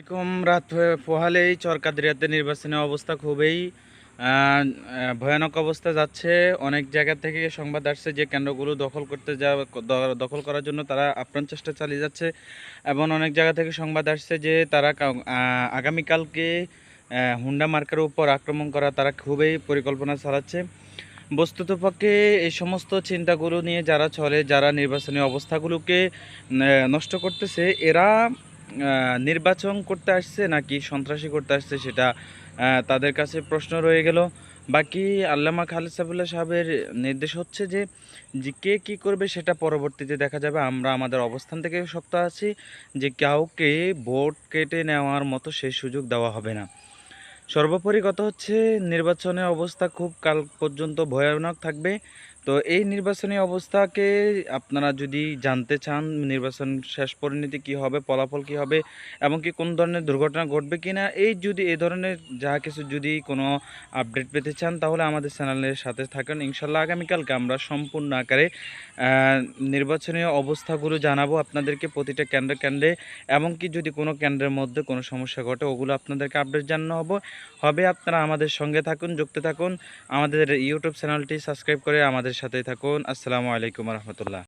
এরকম রাত পোহালেই চরকাদিয়াতে নির্বাচনী অবস্থা খুবই ভয়ানক অবস্থা যাচ্ছে। অনেক জায়গা থেকে সংবাদ আসছে যে কেন্দ্রগুলো দখল করতে যা দখল করার জন্য তারা আপ্রাণ চেষ্টা চালিয়ে যাচ্ছে। এবং অনেক জায়গা থেকে সংবাদ আসছে যে তারা আগামীকালকে হুন্ডা মার্কের উপর আক্রমণ করা তারা খুবই পরিকল্পনা চালাচ্ছে। বস্তুত পক্ষে এই সমস্ত চিন্তাগুলো নিয়ে যারা চলে, যারা নির্বাচনী অবস্থাগুলোকে নষ্ট করতেছে, এরা নির্বাচন করতে আসছে নাকি সন্ত্রাসী করতে আসছে সেটা তাদের কাছে প্রশ্ন রয়ে গেল। বাকি আল্লামা খালেদ সাবুল্লাহ সাহেবের নির্দেশ হচ্ছে যে যে কে কী করবে সেটা পরবর্তীতে দেখা যাবে। আমরা আমাদের অবস্থান থেকে শক্ত আছি যে কাউকে ভোট কেটে নেওয়ার মতো সেই সুযোগ দেওয়া হবে না। সর্বোপরি কথা হচ্ছে নির্বাচনের অবস্থা খুব কাল পর্যন্ত ভয়ানক থাকবে। তো এই নির্বাচনী অবস্থাকে আপনারা যদি জানতে চান, নির্বাচন শেষ পরিণতি কি হবে, ফলাফল কি হবে, এবং কি কোন ধরনের দুর্ঘটনা ঘটবে কি না এই যদি, এই ধরনের যা কিছু যদি কোনো আপডেট পেতে চান, তাহলে আমাদের চ্যানেলের সাথে থাকুন। ইনশাল্লাহ আগামীকালকে আমরা সম্পূর্ণ আকারে নির্বাচনী অবস্থাগুলো জানাব আপনাদেরকে প্রতিটা কেন্দ্রে কেন্দ্রে, এবং কি যদি কোনো কেন্দ্রের মধ্যে কোনো সমস্যা ঘটে, ওগুলো আপনাদেরকে আপডেট জানানো হবে। হবে আপনারা আমাদের সঙ্গে থাকুন, যুক্ত থাকুন। আমাদের ইউটিউব চ্যানেলটি সাবস্ক্রাইব করে আমাদের সাথেই থাকুন। আসসালামু আলাইকুম রহমতুল্লাহ।